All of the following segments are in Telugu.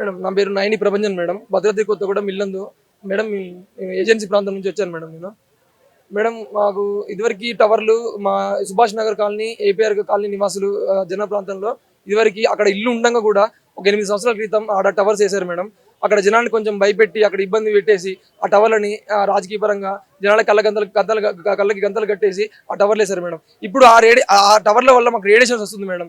మేడం నా పేరు Nayani Prabhanjan madam. Bhadradri Kothagudem Yellandu madam agency ప్రాంతం నుంచి వచ్చాను మేడం నేను. మేడం మాకు ఇదివరకు టవర్లు మా Subhash Nagar colony APR colony నివాసులు జన ప్రాంతంలో ఇదివరకు అక్కడ ఇల్లు ఉండగా కూడా ఒక ఎనిమిది సంవత్సరాల క్రితం ఆడ టవర్స్ వేశారు మేడం. అక్కడ జనాన్ని కొంచెం భయపెట్టి అక్కడ ఇబ్బంది పెట్టేసి ఆ టవర్లని ఆ, రాజకీయ పరంగా జనాల కళ్ళ గంతలు గంతలు కళ్ళకి గంతలు కట్టేసి ఆ టవర్లు వేశారు మేడం. ఇప్పుడు ఆ రేడి ఆ టవర్ల వల్ల మాకు రేడియేషన్స్ వస్తుంది మేడం.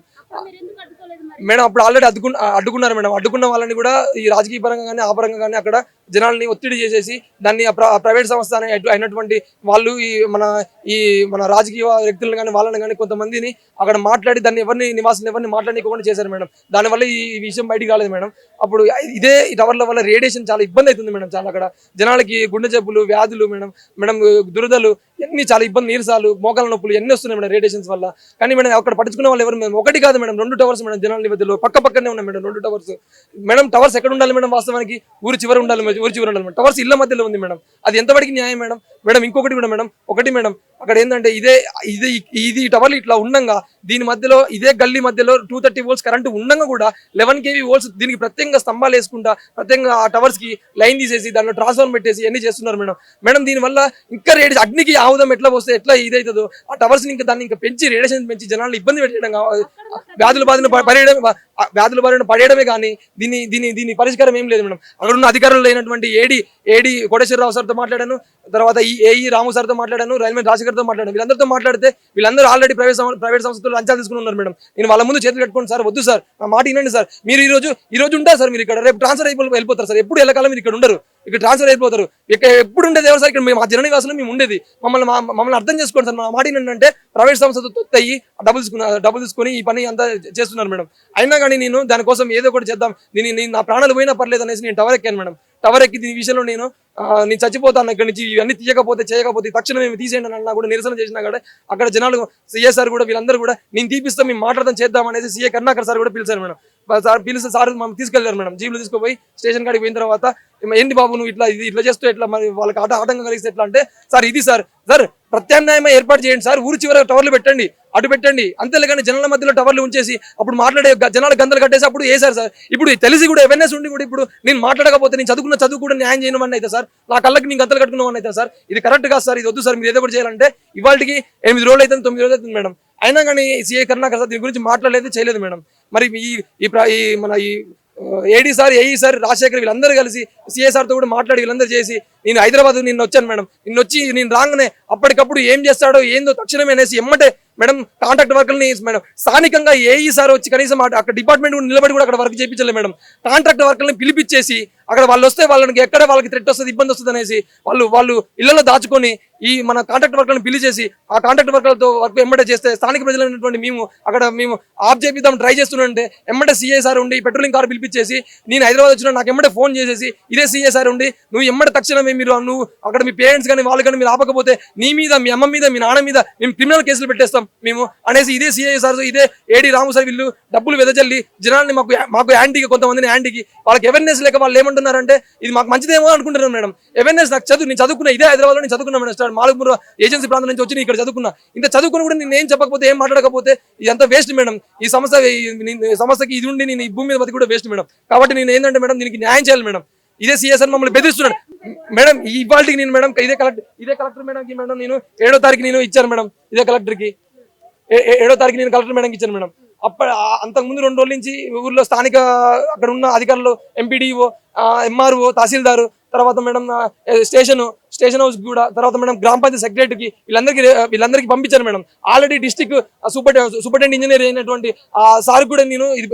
మేడం అప్పుడు ఆల్రెడీ అడ్డుకు అడ్డుకున్నారు మేడం. అడ్డుకున్న వాళ్ళని కూడా ఈ రాజకీయ పరంగా కానీ ఆ పరంగా కానీ అక్కడ జనాల్ని ఒత్తిడి చేసేసి దాన్ని ప్ర- ప్రైవేట్ సంస్థ అయినటువంటి వాళ్ళు ఈ మన ఈ మన రాజకీయ వ్యక్తులను కానీ వాళ్ళని కానీ కొంతమందిని అక్కడ మాట్లాడి దాన్ని ఎవరిని నివాసం ఎవరిని మాట్లాడుకోకుండా చేశారు మేడం. దానివల్ల ఈ విషయం బయటికి కాలేదు మేడం. అప్పుడు ఇదే టవర్ల వల్ల రేడియేషన్ చాలా ఇబ్బంది అవుతుంది మేడం చాలా అక్కడ. జనాలకి గుండె జబ్బులు వ్యాధులు మేడం. మేడం దురదలు ఎన్ని చాలా ఇబ్బంది నీరసాలు మోకాల నొప్పులు ఎన్ని వస్తున్నాయి మేడం రేడియేషన్స్ వల్ల. కానీ మేడం అక్కడ పట్టుకునే వాళ్ళు ఎవరు మేడం? ఒకటి కాదు మేడం రెండు టవర్స్ మేడం జనాల మధ్యలో పక్క పక్కనే ఉన్నాయి మేడం రెండు టవర్స్. మేడం టవర్స్ ఎక్కడ ఉండాలి మేడం వాస్తవానికి? ఊరి చివరి ఉండాలి మేడం, ఊరి చివరి ఉండాలి మేడం. టవర్స్ ఇళ్ళ మధ్యలో ఉంది మేడం. అది ఎంతవరకు న్యాయం మేడం? మేడం ఇంకొకటి కూడా మేడం ఒకటి మేడం. అక్కడ ఏంటంటే ఇదే ఇది ఇది టవర్లు ఇట్లా ఉండంగా దీని మధ్యలో ఇదే గల్లీ మధ్యలో టూ థర్టీ వోల్ట్స్ కరెంట్ ఉండగా కూడా లెవెన్ కేవీ వోల్ట్స్ దీనికి ప్రత్యేకంగా స్తంభాలు వేసుకుంటా ప్రత్యేకంగా ఆ టవర్స్కి లైన్ తీసేసి దాంట్లో ట్రాన్స్ఫార్మ్ పెట్టేసి ఎన్ని చేస్తున్నారు మేడం. మేడం దీనివల్ల ఇంకా రేడి అగ్నికి ఆవుదం ఎట్లా వస్తే ఎట్లా ఇదవుతుందో ఆ టవర్స్ ఇంకా దాన్ని ఇంకా పెంచి రేడియేషన్ పెంచి జనాలను ఇబ్బంది పెట్టడం వ్యాధుల బాధను పడేయడం వ్యాధుల బారిన పడేయడమే కానీ దీని దీని దీని పరిష్కారం ఏం లేదు మేడం. అక్కడ ఉన్న అధికారులు అయినటువంటి ఏడి ఏడి కోటేశ్వరరావు సార్తో మాట్లాడాను తర్వాత ఈ ఏఈ రాము సార్తో మాట్లాడాను రైల్వే రాజశేఖర్తో మాట్లాడాను వీళ్ళందరితో మాట్లాడితే వీళ్ళందరూ ఆల్రెడీ ప్రైవేట్ ప్రైవేట్ సంస్థలు లంచాలు తీసుకుని ఉన్నారు మేడం. నేను వాళ్ళ ముందు చేతులు కట్టుకోండి సార్ వద్దు సార్. నా మాట వినండి సార్. మీరు ఈ రోజు ఈ రోజు ఉంటారు సార్ మీరు ఇక్కడ. రేపు ట్రాన్స్ఫర్ అయిపో వెళ్ళిపోతారు సార్. ఎప్పుడు ఎల్లకాలం మీరు ఇక్కడ ఉండరు. ఇక్కడ ట్రాన్స్ఫర్ అయిపోతారు. ఇక్కడ ఎప్పుడు ఉండేది ఎవరు సార్? ఇక్కడ మేము మా జన నివాసులు మేము ఉండేది. మమ్మల్ని మమ్మల్ని అర్థం చేసుకోండి సార్. మా మాట ఏంటంటే ప్రైవేట్ సంస్థతో తొత్తయి డబ్బులు తీసుకున్న డబ్బులు తీసుకొని ఈ పని అంతా చేస్తున్నారు మేడం. అయినా కానీ నేను దానికోసం ఏదో ఒకటి చేద్దాం. నేను నా ప్రాణాలు పోయినా పర్లేదు అనేసి నేను టవర్ ఎక్కాను మేడం. టవర్ ఎక్కి దీని విషయంలో నేను నేను చచ్చిపోతాను ఇక్కడ నుంచి ఇవన్నీ తీయకపోతే చేయకపోతే తక్షణం మేము తీసేయండి అని అన్నా కూడా నిరసన చేసినా కూడా అక్కడ జనాలు సీఏ సార్ కూడా వీళ్ళందరూ కూడా నేను తీపిస్తాం మేము మాట్లాడదాం చేద్దాం అనేసి సీఏ కర్ణాకర్ సార్ కూడా పిలిచారు మేడం. సార్ పిలిస్తే సార్ మనం తీసుకెళ్ళారు మేడం. జీబులు తీసుకుపోయి స్టేషన్ కాడికి పోయిన తర్వాత ఏంటి బాబు నువ్వు ఇట్లా ఇది ఇట్లా చేస్తూ ఎట్లా మరి వాళ్ళకి ఆట ఆటంకం కలిగిస్తే ఎట్లా? అంటే సార్ ఇది సార్ సార్ ప్రత్యామ్నాయమే ఏర్పాటు చేయండి సార్. ఊరి చివర టవర్లు పెట్టండి అటు పెట్టండి. అంతేలేగాని జనాల మధ్యలో టవర్లు ఉంచేసి అప్పుడు మాట్లాడే జనాలు గందలు కట్టేసి అప్పుడు వేశారు సార్ ఇప్పుడు తెలిసి కూడా అవేర్నెస్ ఉండి కూడా ఇప్పుడు నేను మాట్లాడకపోతే నేను చదువుకున్న చదువు కూడా న్యాయం చేయడం అయితే సార్ నా కళ్ళకి నేను గంతలు కట్టుకున్నామని అయితే సార్ ఇది కరెక్ట్ కాదు సార్ ఇది వద్దు సార్ మీరు ఏదో ఒకటి చేయాలంటే ఇవాళకి ఎనిమిది రోజులు అయితే తొమ్మిది రోజులు అవుతుంది మేడం. అయినా కానీ సీఏ కర్ణాకర్ సార్ దీని గురించి మాట్లాడలేదు చేయలేదు మేడం. మరి ఈ ప్ర- ఈ మన ఈ AD sir AE sir Rajasekhar వీళ్ళందరూ కలిసి సిఎస్ఆర్తో కూడా మాట్లాడి వీళ్ళందరూ చేసి నేను హైదరాబాద్ నిన్న వచ్చాను మేడం. నిన్న వచ్చి నేను రాగానే అప్పటికప్పుడు ఏం చేస్తాడో ఏందో తక్షణమే అనేసి ఎమ్మటే మేడం కాంట్రాక్ట్ వర్కర్ని మేడం స్థానికంగా ఏఈ సార్ వచ్చి కనీసం అక్కడ డిపార్ట్మెంట్ కూడా నిలబడి కూడా అక్కడ వర్క్ చేయించలేదు మేడం. కాంట్రాక్ట్ వర్కర్ని పిలిపించేసి అక్కడ వాళ్ళు వస్తే వాళ్ళకి ఎక్కడ వాళ్ళకి థ్రెట్ వస్తుంది ఇబ్బంది వస్తుంది అనేసి వాళ్ళు వాళ్ళు ఇళ్ళలో దాచుకొని ఈ మన కాంట్రాక్ట్ పిలిచి పిలిచేసి ఆ కాంట్రాక్ట్ వర్కర్లతో వర్క్ ఎమ్మటే చేస్తే స్థానిక ప్రజలైనటువంటి మేము అక్కడ మేము ఆఫ్ చేపిద్దాం ట్రై చేస్తుంటే ఎమ్మటే సీఏ సార్ ఉండి పెట్రోలింగ్ కార్ పిలిపించేసి నేను హైదరాబాద్ వచ్చిన నాకు ఎమ్మటే ఫోన్ చేసేసి ఇదే సీఏ సార్ ఉండి నువ్వు ఎమ్మటే తక్షణమే మీరు నువ్వు అక్కడ మీ పేరెంట్స్ కానీ వాళ్ళు కానీ మీరు ఆపకపోతే నీ మీద మీ అమ్మ మీద మీ నాన్న మీద మేము క్రిమినల్ కేసులు పెట్టేస్తాం మేము అనేసి ఇదే సీఏ సార్ ఇదే ఏడి రాము సార్ వీళ్ళు డబ్బులు వెదజల్లి జనాల్ని మాకు మాకు యాంటీకి కొంతమందిని యాంటీకి వాళ్ళకి అవేర్నెస్ లేక వాళ్ళు ఏమంటున్నారంటే ఇది మాకు మంచిదేమో అనుకుంటున్నాను మేడం. అవేర్నెస్ నాకు చదువు నేను చదువుకున్నా ఇదే హైదరాబాద్లో నేను చదువుకున్నా మేడం. స్టార్ ఏజెన్సీ ప్రాంతం నుంచి వచ్చి నేను ఇక్కడ చదువుకున్నా. ఇంత చదువుకుని కూడా నేను ఏం చెప్పకపోతే ఏం మాట్లాడకపోతే ఇదంతా వేస్ట్ మేడం. ఈ సమస్య సమస్యకి ఇది ఉండి నేను ఈ భూమి మీద బతి కూడా వేస్ట్ మేడం. కాబట్టి నేను ఏంటంటే మేడం దీనికి న్యాయం చేయాలి మేడం. ఇదే సిఎస్ఆర్ మమ్మల్ని బెదిరిస్తున్నాడు. మేడం ఇవాళకి నేను మేడం ఇదే కలెక్టర్ ఇదే కలెక్టర్ మేడం మేడం నేను ఏడో తారీఖు నేను ఇచ్చాను మేడం. ఇదే కలెక్టర్కి. ఏడో తారీఖు నేను కలెక్టర్ మేడంకి ఇచ్చాను మేడం. అప్పుడు అంతకు ముందు రెండు రోజుల నుంచి ఊర్లో స్థానిక అక్కడ ఉన్న అధికారులు ఎంపీడీఓ ఎంఆర్ఓ తహసీల్దారు తర్వాత మేడం స్టేషన్ స్టేషన్ హౌస్ కూడా తర్వాత మేడం గ్రామ పంచాయతీ సెక్రటరీకి వీళ్ళందరికీ వీళ్ళందరికీ పంపించాను madam. Already district super superintendent engineer అయినటువంటి ఆ సార్ కూడా నేను ఇది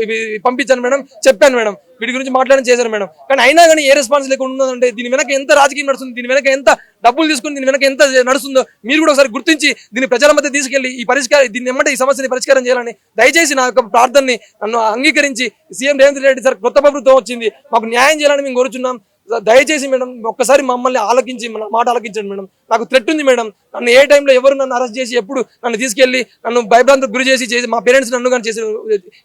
పంపించాను మేడం. చెప్పాను మేడం. వీటి గురించి మాట్లాడడం చేశాను మేడం. కానీ అయినా కానీ ఏ రెస్పాన్స్ లేకుండా ఉందంటే దీని వెనక ఎంత రాజకీయం నడుస్తుంది దీని వెనక ఎంత డబ్బులు తీసుకుని దీని వెనక ఎంత నడుస్తుందో మీరు కూడా ఒకసారి గుర్తించి దీన్ని ప్రజల మధ్య తీసుకెళ్ళి ఈ పరిష్కారం దీన్ని ఎమ్మటే ఈ సమస్యని పరిష్కారం చేయాలని దయచేసి నా యొక్క ప్రార్థనని నన్ను అంగీకరించి సీఎం రేవంత్ రెడ్డి సార్ కొత్త ప్రభుత్వం వచ్చింది. మాకు న్యాయం చేయాలని మేము కోరుచున్నాం. దయచేసి మేడం ఒక్కసారి మమ్మల్ని ఆలకించి మన మాట ఆలకించండి మేడం. నాకు థ్రెట్ ఉంది మేడం. నన్ను ఏ టైంలో ఎవరు నన్ను అరెస్ట్ చేసి ఎప్పుడు నన్ను తీసుకెళ్ళి నన్ను భయభ్రాంతకు గురి చేసి చేసి మా పేరెంట్స్ నన్ను కానీ చేసి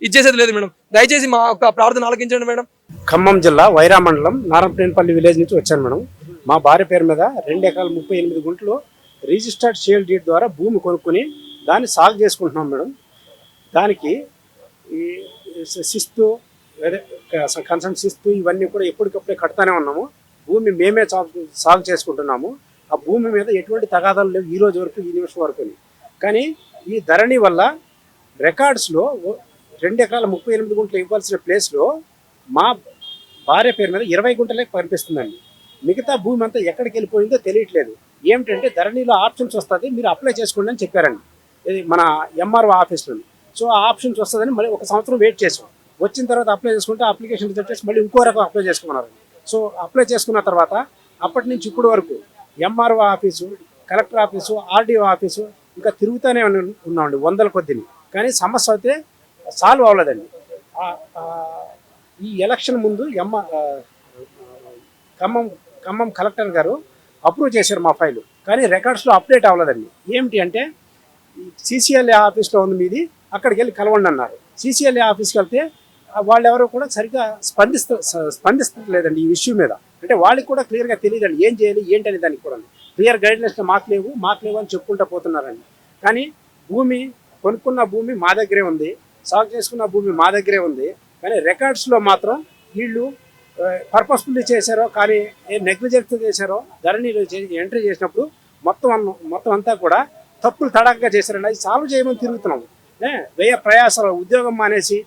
ఇచ్చేసేది లేదు మేడం. దయచేసి మా యొక్క ప్రార్థన ఆలకించండి మేడం. ఖమ్మం జిల్లా వైరా మండలం నారంపనేనిపల్లి విలేజ్ నుంచి వచ్చాను మేడం. మా భార్య పేరు మీద రెండు ఎకరాల ముప్పై ఎనిమిది గుంటలు రిజిస్టర్డ్ షేల్ డీడ్ ద్వారా భూమి కొనుక్కొని దాన్ని సాగు చేసుకుంటున్నాం మేడం. దానికి ఈ శిస్తు కన్సల్ట్స్ ఇస్తూ ఇవన్నీ కూడా ఎప్పటికప్పుడే కడతానే ఉన్నాము. భూమి మేమే సాగు చేసుకుంటున్నాము. ఆ భూమి మీద ఎటువంటి తగాదాలు లేవు ఈ రోజు వరకు ఈ నిమిషం వరకు కానీ ఈ ధరణి వల్ల రికార్డ్స్లో రెండు ఎకరాల ముప్పై ఎనిమిది గుంటలు ఇవ్వాల్సిన ప్లేస్లో మా భార్య పేరు మీద ఇరవై గుంటలే కనిపిస్తుందండి. మిగతా భూమి అంతా ఎక్కడికి వెళ్ళిపోయిందో తెలియట్లేదు. ఏమిటంటే ధరణిలో ఆప్షన్స్ వస్తుంది మీరు అప్లై చేసుకోండి అని చెప్పారండి. ఇది మన ఎంఆర్ఓ ఆఫీస్లో సో ఆ ఆప్షన్స్ వస్తుందని మళ్ళీ ఒక సంవత్సరం వెయిట్ చేసాం. వచ్చిన తర్వాత అప్లై చేసుకుంటే అప్లికేషన్ రిజెక్ట్ చేసి మళ్ళీ ఇంకో రకం అప్లై చేసుకున్నారు సో అప్లై చేసుకున్న తర్వాత అప్పటి నుంచి ఇప్పుడు వరకు MRO office collector office RDO office ఇంకా తిరుగుతూనే ఉన్నామండి వందల కొద్దిని కానీ సమస్య అయితే సాల్వ్ అవ్వలేదండి. ఈ ఎలక్షన్ ముందు ఎమ్మ ఖమ్మం ఖమ్మం కలెక్టర్ గారు అప్రూవ్ చేశారు మా ఫైలు కానీ రికార్డ్స్లో అప్డేట్ అవ్వలేదండి. ఏమిటి అంటే సిసిఎల్ఏ ఆఫీస్లో ఉంది మీది అక్కడికి వెళ్ళి కలవండి అన్నారు. సిసిఎల్ఏ ఆఫీస్కి వెళ్తే వాళ్ళెవరూ కూడా సరిగ్గా స్పందిస్త స్పందిస్తలేదండి ఈ ఇష్యూ మీద. అంటే వాళ్ళకి కూడా క్లియర్గా తెలియదండి ఏం చేయాలి ఏంటని దానికి కూడా. క్లియర్ గైడ్లైన్స్ మాకు లేవు మాకు లేవు అని చెప్పుకుంటూ పోతున్నారండి. కానీ భూమి కొనుక్కున్న భూమి మా దగ్గరే ఉంది సాగు చేసుకున్న భూమి మా దగ్గరే ఉంది కానీ రికార్డ్స్లో మాత్రం వీళ్ళు పర్పస్ఫుల్లీ చేశారో కానీ ఏ నెగ్లిజెన్స్ చేశారో ధరణిలో ఎంట్రీ చేసినప్పుడు మొత్తం మొత్తం అంతా కూడా తప్పులు తడాకగా చేశారండి. అది సాల్వ్ చేయమని తిరుగుతున్నాము వ్యయ ప్రయాసాలు ఉద్యోగం మానేసి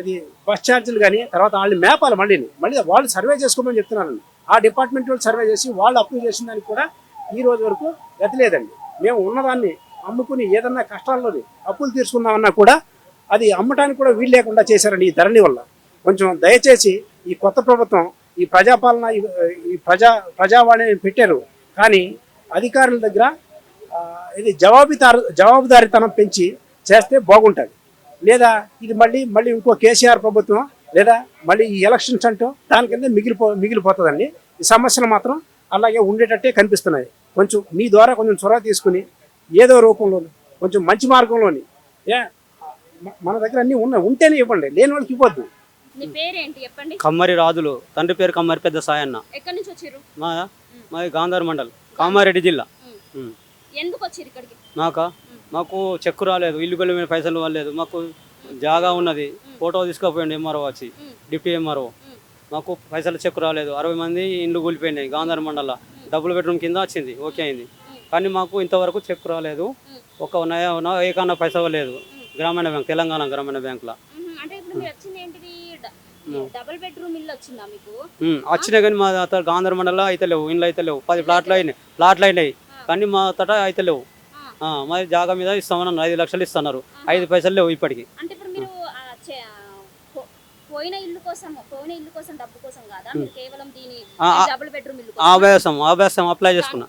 ఇది బస్ ఛార్జీలు కానీ తర్వాత వాళ్ళు మేపాలి మళ్ళీ. మళ్ళీ వాళ్ళు సర్వే చేసుకోమని చెప్తున్నారండి ఆ డిపార్ట్మెంట్ వాళ్ళు సర్వే చేసి వాళ్ళు అప్రూవ్ చేసిన దానికి కూడా ఈ రోజు వరకు గతిలేదండి మేము ఉన్నదాన్ని అమ్ముకుని ఏదన్నా కష్టాల్లోని అప్పులు తీసుకున్నామన్నా కూడా అది అమ్మటానికి కూడా వీలు లేకుండా చేశారండి ఈ ధరణి వల్ల. కొంచెం దయచేసి ఈ కొత్త ప్రభుత్వం ఈ ప్రజాపాలన ఈ- ప్రజా ప్రజావాణిని పెట్టారు. కానీ అధికారుల దగ్గర ఇది జవాబుదారు జవాబుదారితనం పెంచి చేస్తే బాగుంటుంది. లేదా ఇది మళ్ళీ మళ్ళీ ఇంకో కేసీఆర్ ప్రభుత్వం లేదా మళ్ళీ ఈ ఎలక్షన్స్ అంటూ దాని కింద మిగిలిపో మిగిలిపోతుందండి. ఈ సమస్యలు మాత్రం అలాగే ఉండేటట్టే కనిపిస్తున్నాయి. కొంచెం మీ ద్వారా కొంచెం చొరవ తీసుకుని ఏదో రూపంలోని కొంచెం మంచి మార్గంలోని ఏ మన దగ్గర అన్నీ ఉన్నాయి ఉంటేనే ఇవ్వండి. లేని వాళ్ళకి ఇవ్వద్దు. నీ పేరేంటి చెప్పండి? కమ్మరి రాజులు. తండ్రి పేరు కమ్మరి పెద్ద సాయన్న. ఎక్కడి నుంచి వచ్చారు? మా మాది గాంధార్ మండల్ కామారెడ్డి జిల్లా. ఎందుకు వచ్చారు ఇక్కడికి? మాకా మాకు చెక్కు రాలేదు ఇల్లు గొల్లి మీద పైసలు ఇవ్వలేదు మాకు జాగా ఉన్నది. ఫోటో తీసుకుపోయింది ఎంఆర్ఓ వచ్చి. Deputy MRO. మాకు పైసలు చెక్కు రాలేదు అరవై మంది ఇండ్లు కూలిపోయినాయి గాంధార్ మండల. డబుల్ బెడ్రూమ్ కింద వచ్చింది ఓకే అయింది. కానీ మాకు ఇంతవరకు చెక్కు రాలేదు ఒక నయ ఏకన్నా పైసా లేదు గ్రామీణ బ్యాంక్ తెలంగాణ గ్రామీణ బ్యాంకులో. వచ్చినాయి కానీ మా అత గాంధార్ మండలంలో అయితే లేవు ఇండ్లు అయితే లేవు. పది ప్లాట్లు అయినాయి ప్లాట్లు అయినాయి. కానీ మా తట అయితే లేవు. మరి జాగా మీద ఇస్తామన్నారు ఐదు లక్షలు ఇస్తున్నారు. ఐదు పైసలు లేవు ఇప్పటికి. అంటే ఇప్పుడు మీరు ఆ, చే- ఆ, పో- పోయిన ఇల్లు కోసం పోయిన ఇల్లు కోసం డబ్బు కోసం కాదా? మీరు కేవలం దీని ఆ, ఆ. డబుల్ బెడ్రూమ్ ఇల్లు ఆభ్యాసం ఆభ్యాసం అప్లై చేసుకున్నా.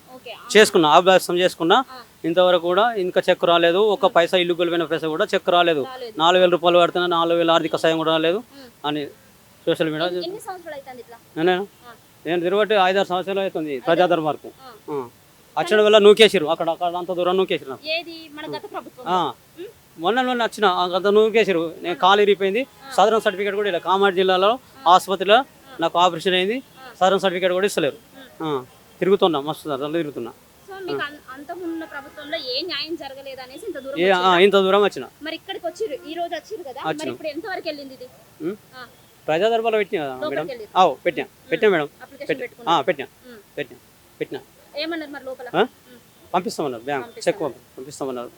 చేసుకున్నా ఆభ్యాసం చేసుకున్నా. ఇంతవరకు కూడా ఇంకా చెక్ రాలేదు. ఒక పైసా ఇల్లు గొలిపోయిన పైసా కూడా చెక్ రాలేదు. నాలుగు వేల రూపాయలు పడుతున్నా నాలుగు వేల ఆర్థిక సాయం కూడా రాలేదు. అని సోషల్ మీడియా. నేను? తిరుగుబట్టి ఐదారు సంవత్సరాలు అవుతుంది ప్రజాదర్బార్కు వచ్చిన వల్ల నూకేసిరు అక్కడ అక్కడ అంత దూరం నూకేసిరు నాకు. ఏది? మన గత ప్రభుత్వం. ఆ. మొన్న మొన్న వచ్చిన అంత నూకేసిరు నేను కాలు ఇరిగిపోయింది. సదరన్ సర్టిఫికేట్ కూడా ఇలా కామారెడ్డి జిల్లాలో ఆసుపత్రిలో నాకు ఆపరేషన్ అయింది. సదరన్ సర్టిఫికేట్ కూడా ఇస్తలేరు. ఆ. తిరుగుతున్నా మస్తు తిరుగుతున్నా. సో మీకు అన్- అంతకుమున్న ప్రభుత్వంలో ఏ న్యాయం జరగలేదు అనేసి ఇంత దూరం ఏ ఆ, వచ్చారా? ఇంత దూరం వచ్చిన. మరి ఇక్కడికి వచ్చిర్రు. ఈ రోజు వచ్చిర్రు కదా? మరి వచ్చినాం. ఇప్పుడు ఎంత వరకు వెళ్ళింది ఇది? ఉమ్. ఆ, ప్రజా దర్బార్లో పెట్టినా కదా మేడం? లోపలికి వెళ్ళిర్రు. అవు పెట్టినా. పెట్టినా మేడం. అప్లికేషన్ పెట్టి పెట్టుకున్నా. పెట్టినా. పెట్టినా. పెట్టినా. ఏమన్నారు మరి లోపల. పంపిస్తామన్నారు బ్యాంక్ చెక్ పంపిస్తామన్నారు.